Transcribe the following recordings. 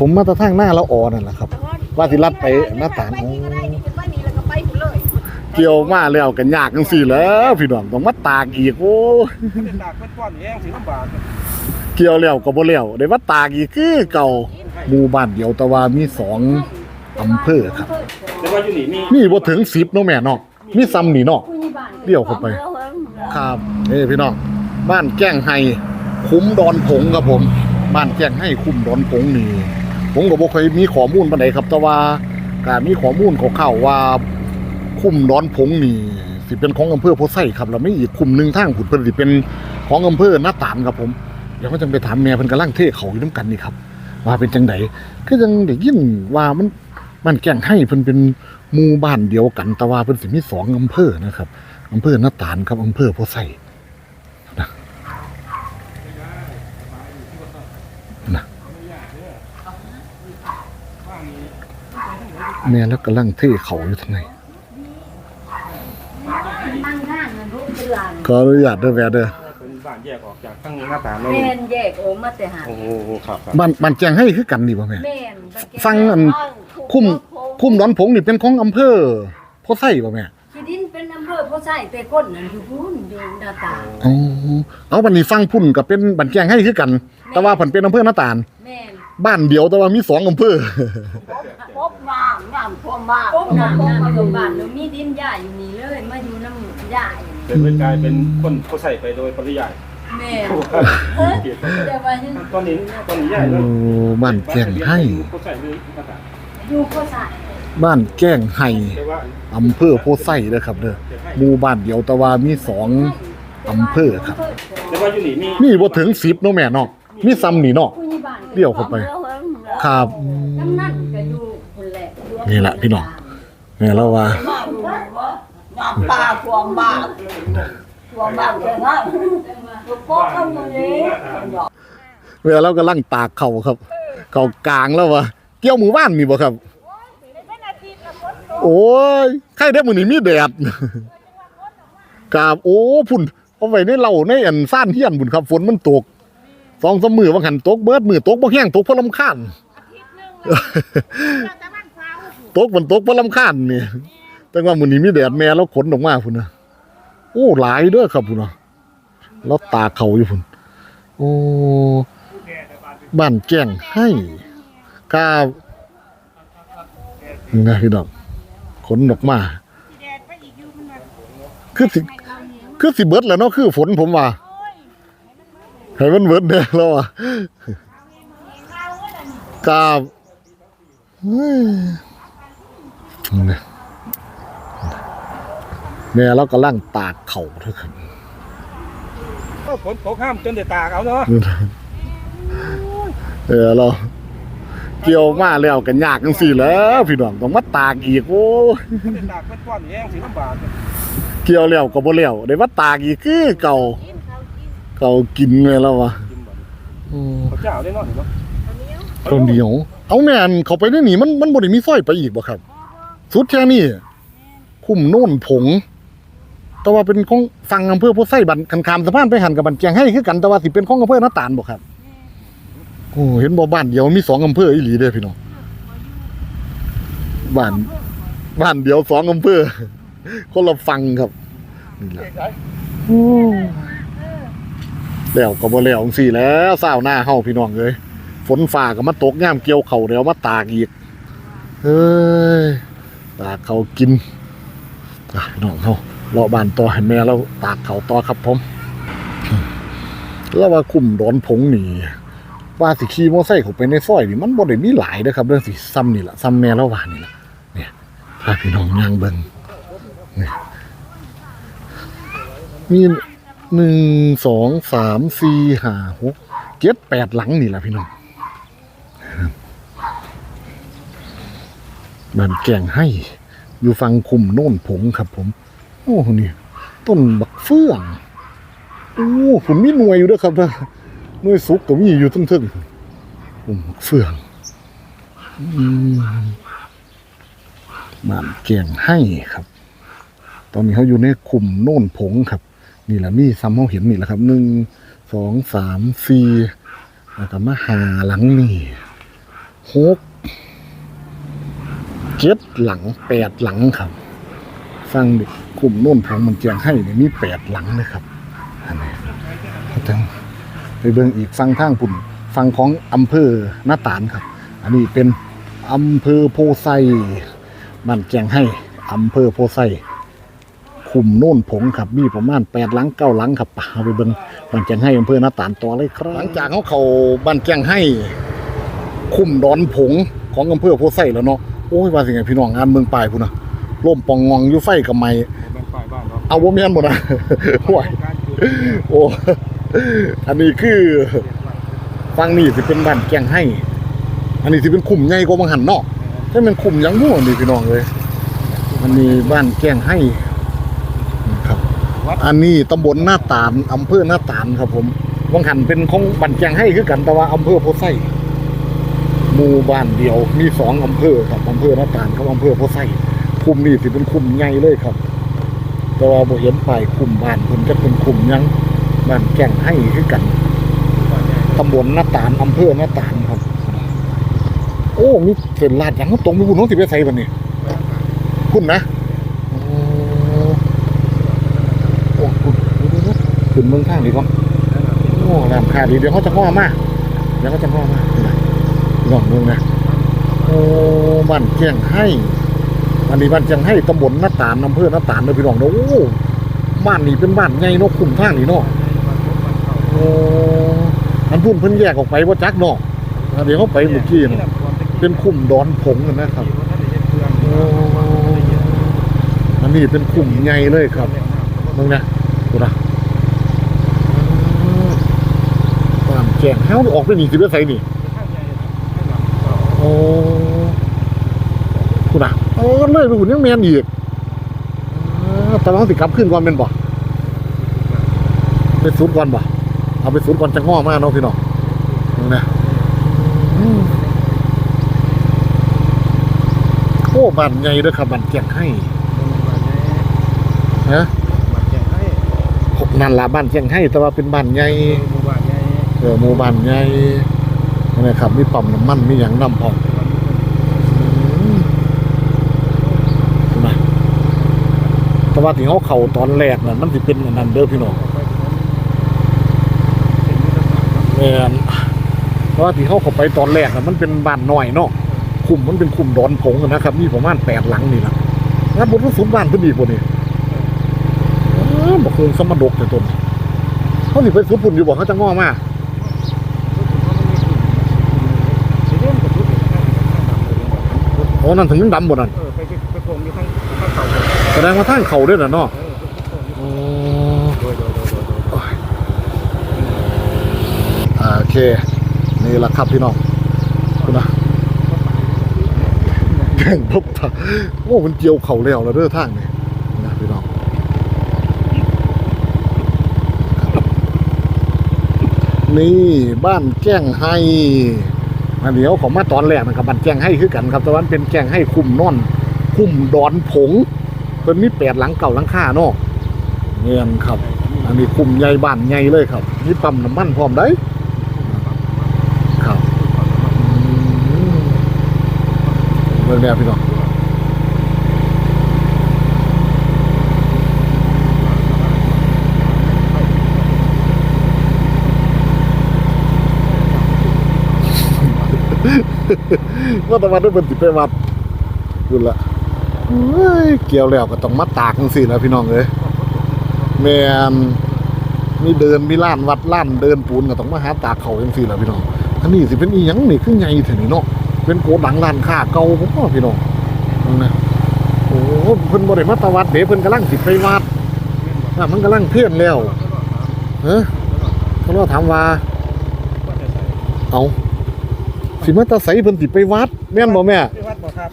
ผมมาแตะทางหน้าแล้วอ่อนั่นแหละครับ ว่าสิลัดไปหน้าต่างไปนี่ก็ได้นี่เป็นว่านี่แล้วก็ไปพุ่นเลยเกี่ยวมาแล้วกันยากจังสี่แหล้วพี่น้องต้องมาตากอีกโอ้ยเป็นตากเป็นก้อนแห้งสิลำบากเกี่ยวแล้วก็บ่แล้วได้มาตากอีกคือเก่าหมู่บ้านเดียวแต่ว่ามีสองอำเภอครับแต่ว่าอยู่นี่มีมีบ่ถึง10เนาะแม่เนาะมีซ้ำนี่เนาะเดี่ยวเข้าไป ครับนี่พี่น้องบ้านแก้งไฮคุ้มดอนผงครับผม บ้านแก้งไฮคุ้มดอนผงนี่ ผมก็บ่เคยมีข้อมูลปานใดครับ แต่ว่าก็มีข้อมูลคร่าวๆว่าคุ้มดอนผงนี่สิเป็นของอำเภอโพไซครับแล้วไม่อีกคุ้มหนึ่งทางผุดเพิ่นสิเป็นของอำเภอหน้าตานครับผมเดี๋ยวก็จังไปถามแม่เพิ่นกำลังเทเขาอยู่นํกันนี่ครับว่าเป็นจังไดคือจังได้ยินว่ามันบ้านแก้งไฮเพิ่นเป็นหมู่บ้านเดียวกันแต่ว่าเพิ่นสิมีสองอำเภอนะครับอำเภอหน้าตาลครับอำเภอโพไซนะนะ แม่แล้วกำลังเทเขาอยู่ทางไหนนั่งข้างมันรู้เป็นหลานขออนุญาตเด้อแวเด้อเป็นบ้านแยกออกจากตั้งหน้าต่างเราแม่นแยกโอมาแต่หาโอ้โหครับครับบ้านบ้านแจงให้คือกันนี่บ่แม่แม่นฟังอันคุ้มคุ้มดอนผงนี่เป็นของอำเภอโพไซบ่แม่ที่ดินเป็นอำเภอพ่อใส่แต่ก้นนั่นอยู่พุ่นอยู่หน้าตางอ๋อเอาบัดนี้ฟังพุ่นก็เป็นบ้านแจงให้คือกัน แต่ว่าเพิ่นเป็นอำเภอหน้าตาลแม่นบ้านเดียวแต่ว่ามีสองอำเภอพบ น้ำน้ำท่วมบ้านก้มน้ำน้ำอยู่บ้านแล้วมีดินหญ้าอยู่นี่เลยมาอยู่น้ำหญ้าอยู่เป็นเป็นกลายเป็นคนเขาใส่ไปโดยปริยายแม่นแต่ว่ายังตอนนี้ตอนนี้ใหญ่โอ้แล้วบ้านแจงให้เขาใส่เลยหน้าต่างอยู่พ่อใส่บ้านแก้งไห้แต่ว่าอำเภอโพไซเด้อครับเด้อหมู่บ้านเดียวแต่ว่ามีสองอำเภอครับแต่ว่าอยู่นี่มีมีบ่ถึง10เนาะแม่เนาะมีซ้ำนี่เนาะผู้ใหญ่บ้านเดี่ยวเข้าไป ครับกำ นันก็อยู่คนแหละนี่แหละพี่น้องแม่เราว่าบ้านอยู่น้ำตาท่วมบ้านท่วมบ้านแค่นั้นลูกพ่อก็อยู่นี่หยอกเวลาเรากำลังตากเขาครับ เขากลางแล้ววะเกี่ยวหมู่บ้านนี่บ่ครับ โอ้ยใครได้อมื้อนี้มีแดดกราบโอ้พุ่นเอาไว้ในเหล่าในอันซ่านเฮียนพุ่นครับฝนมันตกสองสามมือว่าหันตกเบิดมือตกบ่แห้งตกเพราะลำคาญ ตกมันตกเพราะลำคาญนี่แต่ว่ามื้อนี้มีแดดแม่แล้วขนออกมาพุ่นนะโอ้หลายเด้อครับพุ่นนะแล้วตาเขาอยู่พุ่นโอ้บ้านแจ้งให้ก้าวนี่นะพี่น้องขนออกมา คือสิคือสิเบิดแหล้วเนาะคือฝนผมว่าให้มันเบิดเด้แล้วอะกาบ เฮ้ยนี่แม่เรากำลังตากเข่าเท่ากันฝนตกห้ามจนได้ตากเอาเนาะเออเราเกี่ยวมาแล้วกันยากจังสี่แหล้วพี่น้องต้องมาตากอีกโอ้ยเป็นตากเป็นก้อนแห้งสิลำบากเกี่ยวแล้วก็บ่แล้วได้มาตากอีกคือเก่า เก่ากินเลยแล้ววะกินบ่อืมเขาเจ้าได้เนาะเห็นบ่ข้าวเหนียวเอาแม่นเข้าไปในนี่มันมันบ่ได้มีซอยไปอีกบ่ครับ สุดแค่นี้คุ้มโน่นผง แต่ว่าเป็นของฟังอำเภอโพไซบันคันคามสะพานไปหันกับบันเจียงให้คือกันแต่ว่าสิเป็นของอำเภอหน้าตาลบ่ครับโอ้เห็นบ่บ้านเดียวมีสองอำเภออีหลีเด้พี่น้องบ้านบ้านเดียวสองอำเภอคนละฟังครับนี่แหละโอ้แล้วก็บ่แล้วจังซี่แล้วเศร้าวหน้าเฮาพี่น้องเอ้ยฝนฟ้าก็มาตกยามเกี่ยวเข้าวเดี๋ยวมาตากอีกเอ้ย ตากเขากินอะพี่น้องเฮาเลาะบานต่อให้แม่เราตากเขาต่อครับผมแล้วว่าคุ้มดอนผงนี่ว่าสิขี่มอไซค์เขาไปในซอยนี่มันบ่ได้มีหลายเด้อครับเรื่องสิซ้ำนี่แหละซ้ำแม่เราว่านี่แหละเนี่ยพาพี่น้องย่างเบิ่งนี่มีหนึ่งสองสามสี่ห้าหกเจ็ดแปดหลังนี่แหละพี่น้อง บ้านแกงให้ อยู่ฟังคุมโน่นผงครับ ผม โอ้นี่ต้นบักเฟื่องโอ้ผมมีหน่วยอยู่ด้วยครับนะหน่วยสุกก็มีอยู่ทึ่งๆผมบักเฟื่องบ้านเกียงให้ครับ ตอนนี้เขาอยู่ในคุมโน่นผงครับ นี่แหละมีซ้ำเขาเห็นนี่แหละครับหนึ่งสองสามสี่แล้วก็มาหาหลังนี่หก เจ็ดหลังแปดหลังครับฟังดิกลุ่มโน่นทางมันเจียงให้เนี่ยมีแปดหลังเลยครับอันนี้เขาจังไปเบิ่งอีกฟังทางปุ่นฟังของอำเภอหน้าตาลครับ อันนี้เป็นอำเภอโพไซบ้านแจงให้อำเภอโพไซคุมโน่นผงครับมีประมาณแปดหลังเก้าหลังครับป่าไปเบิ่งบ้านแจงให้อำเภอหน้าตาลต่อเลยครับ หลังจากเขาเขาบ้านแจงให้คุมดอนผงของอำเภอโพไซแล้วเนาะ โอ้ยว่าสิไงพี่น้องงานเมืองปลายพุ่นนะร่มปองงองอยู่ไฟกับไม้เป็นฝ่ายบ้านเนาะเอาบ่แม่นบ่นะห่วยการจุดโอ้อันนี้คือฟังนี่สิเป็นบ้านแกงให้ อันนี้สิเป็นคุมใหญ่กว่าบางหันเนาะถ้ามันคุมหยังม่วนี่พี่น้องเลยมันมีบ้านแกงให้ครับ อันนี้ตำบลหน้าตาลอำเภอหน้าตาลครับผมบางหันเป็นของบ้านแกงให้คือกันแต่ว่าอำเภอโพไซห มู่บ้านเดียว มีสองอำเภอครับอำเภอหน้าตาลกับอำเภอโพไซคุมนี่สิเป็นคุมใหญ่เลยครับ แต่ว่าบ่เห็นไปคุมบ้านเพิ่นจะเป็นคุมยังบ้านแก่งให้คือกันตำบลหน้าตาลอำเภอหน้าตาลครับ โอ้มีเส้นลาดยังตรงไปบุญน้องสิไปใส่บัดนี้คุณนะโอ้คุณขึ้นเมืองข้างดีกว่าโอ้แรมคาดีเดี๋ยวเขาจะง้อมาเดี๋ยวเขาจะง้อมา นี่นะลองเมืองนะโอ้บ้านแก่งให้อันนี้บ้านเชียงให้ตำบลหน้าตาลอำเภอหน้าตาลเลยพี่น้องนะโอ้บ้านนี้เป็นบ้านใหญ่เนาะคุ้มทางนี่เนาะโอ้อันพุ่นเพิ่นแยกออกไปว่าจักเนาะอันเดี๋ยวเขาไปเมื่อกี้นะเป็นคุ้มดอนผงนั่นนะครับอันนี้เป็นคุ้มใหญ่เลยครับมึงนะดูนะบ้านแจงเฮาออกไปนี่สิไปไสนี่ โอ้คุณอะโอ้เลยไปหุ่นยังแมนอีกเออแต่ว่าเขาสิกลับขึ้นก่อนเป็นบ่ไปสูดก่อนบ่เอาไปสูดก่อนจะง้อมากเนาะพี่น้องนี่นะอืมโอ้บ้านใหญ่เด้วยครับบ้านเกียงให้ฮะนั่นละบ้านเกียงให้แต่ว่าเป็นบ้านใหญ่เออหมู่บ้านใหญ่ นี่นะครับ มีปั๊มน้ำมันมีอย่างน้ำพร้อมนะแต่ว่าที่เขาเข่าตอนแรกน่ะมันสิเป็นอันนั้นเด้อพี่น้องแม่นเพราะว่าที่เขาเข้าไปตอนแรกน่ะมันเป็นบ้านน้อยเนาะคุมมันเป็นคุมดอนผงนะครับมีประมาณแปดหลังนี่นะแล้วบนสุดบ้านเพิ่นอีกบ่นี่เออบ่เคยสมดกแต่ตนเขาสิไปสุดพุ่นอยู่บ่เขาจะง้อมาโนั่นถึงยังดำบ่นั่นเออไปไปโกงอยู่ข้างข้างเขาแสดงว่าทางเขาด้วยน่ะเนาะเอออ๋อ โดยโดยโดยโดยโดยอ่าโอเค นี่แหละครับพี่น้องคุณนะแข่งพบตาโอ้มันเกี่ยวเข่าแล้วแล้วเด้อทางนี่นะพี่น้องนี่บ้านแก้งให้ อันเดียวของมาตอนแรกนะครับบ้านแก้งให้คือกันครับแต่ว่ามันเป็นแก้งให้คุ้มนอน คุ้มดอนผงเป็นมีแปดหลังเก่าหลังค่าเนาะเงียนครับ อันนี้คุ้มใหญ่บ้านใหญ่เลยครับนี่ปั๊มน้ำมันพร้อมได้ครับเรื่องแล้วพี่น้อง ว่าตะวันได้เป็นสิไปวัดคุนละเฮ้ยเกี่ยวแล้วก็ต้องมาตากจังสิแล้วพี่น้องเอ้ยแมนมีเดินมีล้านวัดล้านเดินปูนก็ต้องมาหาตากเขาจังสิแล้วพี่น้องอันนี้สิเป็นอีหยังนี่คือไงถึงนี่เนาะเป็นโกดังร้านค้าเก่าผมว่าพี่น้องนั่นะโอ้เพิ่นบ่ได้มาตะวัดเด้เพิ่นกำลังสิไปวัดอะมันกำลังเพี้ยนแล้วเฮ้เขาเราถามว่าเอา สิมาตาใสเพิ่นสิไปวัด แม่นบ่แม่ ไปวัดบ่ครับ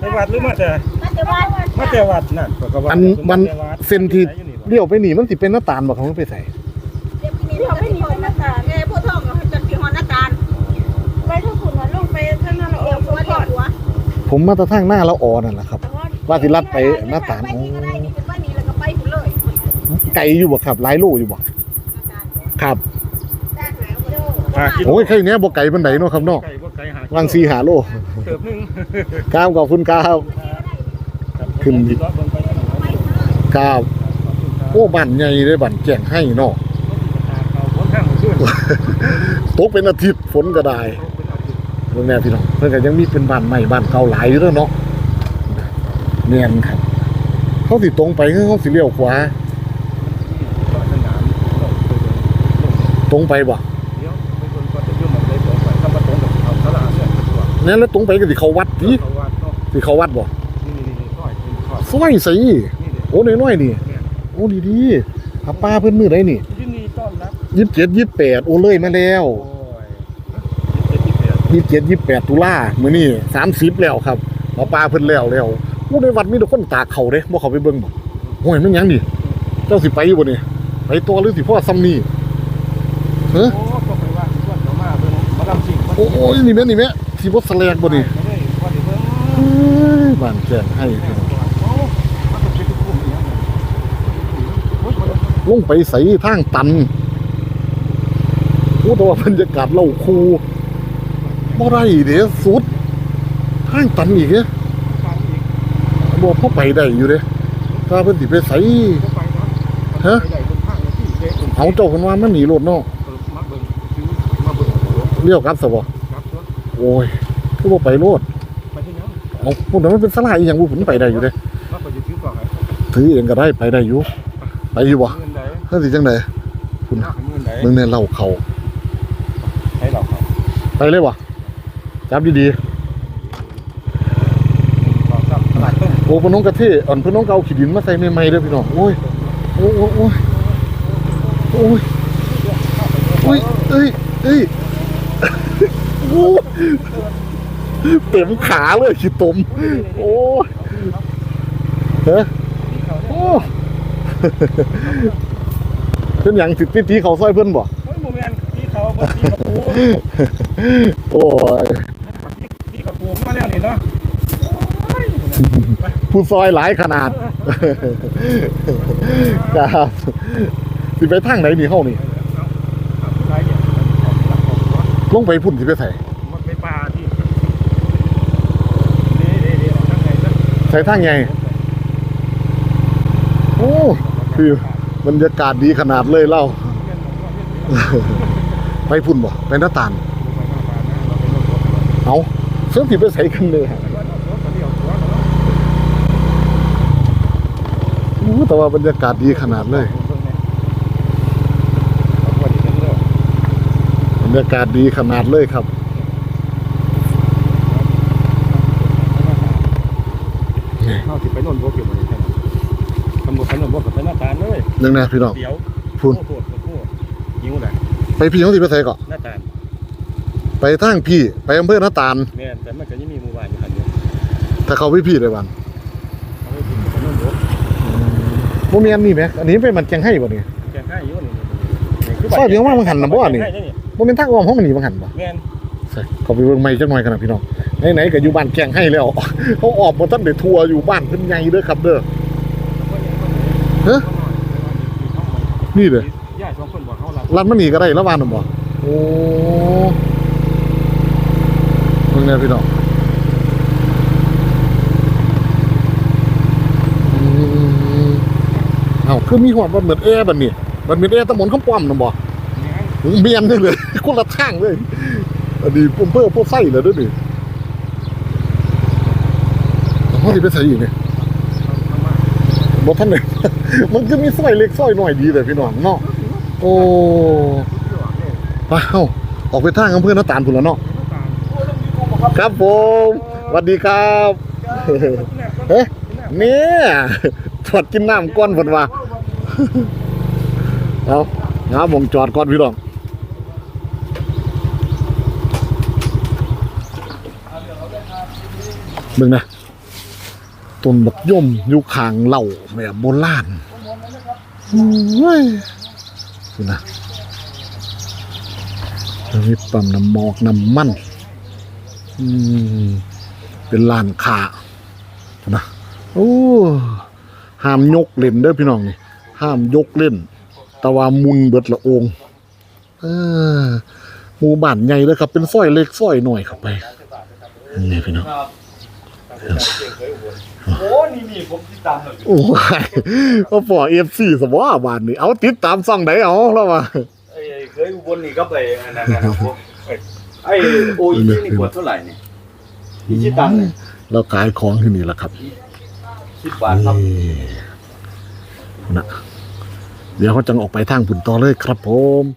ไปวัดหรือมาแต่มันจะว่ามาแต่วัดนั่นก็ว่าอันมันเส้นที่เลี้ยวไปนี่มันสิเป็นหน้าตาลบ่ครับมันไปใส่เดี๋ยวไม่มีคนหน้าตาแม่พ่อทองกับจันทร์ที่หอหน้าตาไปทั้งคุณมาลงไปทั้งนั้นเราเอวหัวเดียวหัวผมมาแตะทางหน้าละออนั่นแหละครับ ว่าสิลัดไปหน้าตาลไปนี่ก็ได้นี่เป็นบ้านนี้แล้วก็ไปคุณเลยไกลอยู่บ่ครับหลายโลอยู่บ่ครับหากิโลโอ้ยใครเนี้ยบ่ไกลปานใดเนาะครับเนาะไก่ บ่ไก่หากิโลลังสีหาโลเติบหนึงครับขอบคุณครับครับขึ้นรถเบิ่งไปทางไหนครับขอบคุณครับโอ้บ้านใหญ่เลยบ้านแจ้งให้เนาะตาเขาพ้นข้างขึ้นตกเป็นอาทิตย์ฝนก็ได้เป็นอาทิตย์เรื่องแน่พี่น้องเพิ่นก็ยังมีเป็นบ้านใหม่บ้านเก่าหลายอยู่เด้อเนาะเนียนครับเขาสิตรงไปคือเขาสิเลี้ยวขวาก็สนามก็ไปเดินตรงไปบ่ เนี่ยตัวแนั่นแล้วตรงไปก็สิเข้าวัดติเขาว่าเนาะสิเข้าวัดบ่นี่นี่นี่ก้อยเป็นข้อซอยสินี่เด้โอ้น้อยๆนี่เนี่ยโอ้ดีๆอาป้าเพิ่นมื้อใดนี่ยินดีต้อนรับ27 28โอ้เลยมาแล้วโอ้ยเจ็ดที่แปด27 28ตุลามื้อนี้30แล้วครับอาป้าเพิ่นแล้วแล้วโอ้ในวัดมีแต่คนตากเขาเด้บ่เข้าไปเบิ่งบ่โอ้ยมันหยังดิเจ้าสิไปอยู่บ่นี่ไปตัวหรือสิพ่อซ้ำนี่โอ้ก็ไปว่าส่วนเขามาเบิ่งมาลำสิ่งโอ้โอ้ยนี่แม่นี่แม่ สิบ่แสลกบ่นี่ไม่ได้พอได้เบิ่งเอ้ยบ้านแจ้งให้พี่น้องโอ้มันก็เป็นกลุ่มอย่างไปใส่ทางตันโอ้แต่ว่าบรรยากาศเล่าคูบ่ได้เด้สุดทางตันอีกเด้ฟังอีกบ่พอไปได้อยู่เด้ถ้าเพิ่นสิไปใส่เฮะไปได้คนข้างเจ้าเพิ่นว่ามันหนีรถเนาะเลี้ยวกลับซะบ่ครับรถโอ้ยคือบ่ไปโลดไปที่ยังเอาพวกนั้นมันเป็นสลายอีหยังบ่ผมไปได้อยู่เด้มาไปซื้อก่อนครับถือเองก็ได้ไปได้อยู่ไปอยู่บ่เงินไหนเฮ้ยสิจังได๋เงินไหนมึงเนี่ยเล่าเขาให้เราครับไปเลยบ่จับดีขอครับตลาดต้นๆโอ้พน้องกะเทอ่อนพน้องก็เอาขี้ดินมาใส่ใหม่ๆเด้อพี่น้องโอ้ยโอ้ยโอ้ยโอ้ยโอ้ยโอ้ยเอ้ยเอ้ยโอ้ย เต็มขาเลยขี้ตม โอ้เฮ้ยโอ้เป็นหยังสิดตีเขาซอยเพิ่อนบ่เฮ้ยโมเมนต์ที่เขาบนที่เขาปูโอ้ยที่เขาปูมาแล้วนี่เนาะผู้ซอยหลายขนาดครับสิไปทางไหนนี่เฮานี่ลงไปพุ่นสิไปใส่ มันไปปลาที่เดี๋ยวเดี๋ยวทั้งไง ซะใส่ทางไงโอ้คือบรรยากาศดีขนาดเลยเล่า ไปพุ่นบ่ไปหน้าต่างเอาเสื้อสิไปใส่กันเลยฮะอู้แต่ว่าบรรยากาศดีขนาดเลยบรรยากาศดีขนาดเลยครับ เขา สิไปนนบกอยู่บนนี้ตำรวจไปนนบกกับไปหน้าตาลเลยนึงนะพี่น้อง เดี๋ยวพุ่นโคตรโคตรยิ้วแหละไปพี่เขาสิไปใส่ก่อนหน้าตาลไปทางพี่ไปอำเภอหน้าตาลแม่นแต่มันก็ยังมีหมู่บ้านอยู่คันเดียวถ้าเขาไปพี่เลยวันเขาไปถึงไปนนบกโมเมียนนี่ไหมอันนี้เป็นมันแกงให้บ่นี่แกงให้อยู่นี่ซอยเดียวว่ามันหันน่ะบ่อันนี้โมเมนทางอ้อมห้องมันหนีบังหันบ่แม่นใส่ เขาไปเบิ่งไม่จักหน่อยกันนะพี่น้องไหนๆก็อยู่บ้านแกงให้แล้ว เขาออกบ่ทันได้ทัวร์อยู่บ้านเพิ่นใหญ่เด้อครับเด้อฮะนี่เด้อย่าสองคนบอกเขาลัดมันหนีก็ได้ละวานน่ะบ่โอ้เบิ่งแน่พี่น้องอืมเอ้าคือมีหอดบ่เหมือนแอร์บัดนี้บัดเหมือนแอร์ตะหมนคำป้อมน่ะบ่เมียนเลยคนละทางเลย อันนี้ปุ่มเพื่อพวกไส้เลยด้วยดิพ่อที่ไปใส่อีกเนี่ยบอกท่านเลยมันก็มีสร้อยเล็กสร้อยหน่อยดีแต่พี่น้องเนาะโอ้ไปเอ้าออกไปทางอำเภอหน้าตาลพุ่นแล้วเนาะครับผมสวัสดีครับเฮ้ยเนี่ยจอดกินน้ำก้อนเพิ่นว่าเอาหาหมองจอดก่อนพี่น้อง มึงนะต้นบักย่อมอยู่ข้างเหล่าแบบโบราณเฮ้ยดูนะมีปั๊มน้ำหมอกน้ำมันอืมเป็นลานขาดูนะโอ้ห้ามยกเล่นเด้อพี่น้องนี่ห้ามยกเล่น แต่ว่ามุนเบิดละองเออหมู่บ้านใหญ่เลยครับ เป็นซอยเล็กซอยหน่อยเข้าไปนี่พี่น้อง โอ้นี่นี่ผมติดตามเลยโอ้ยก็ปอเอฟซีสว่าบานนี่เอาติดตามซ่องไหนเอาแล้วว่าไอ้เคยอุบลนี่ก็ไปอันนั้นนะครับผมไอ้โอ้ยนี่ขวดเท่าไหร่เนี่ยยี่สิบตังค์เนี่ยเราขายของที่นี่แหละครับสิบบาทครับนี่นะเดี๋ยวเขาจังออกไปทางปุ่นต่อเลยครับผม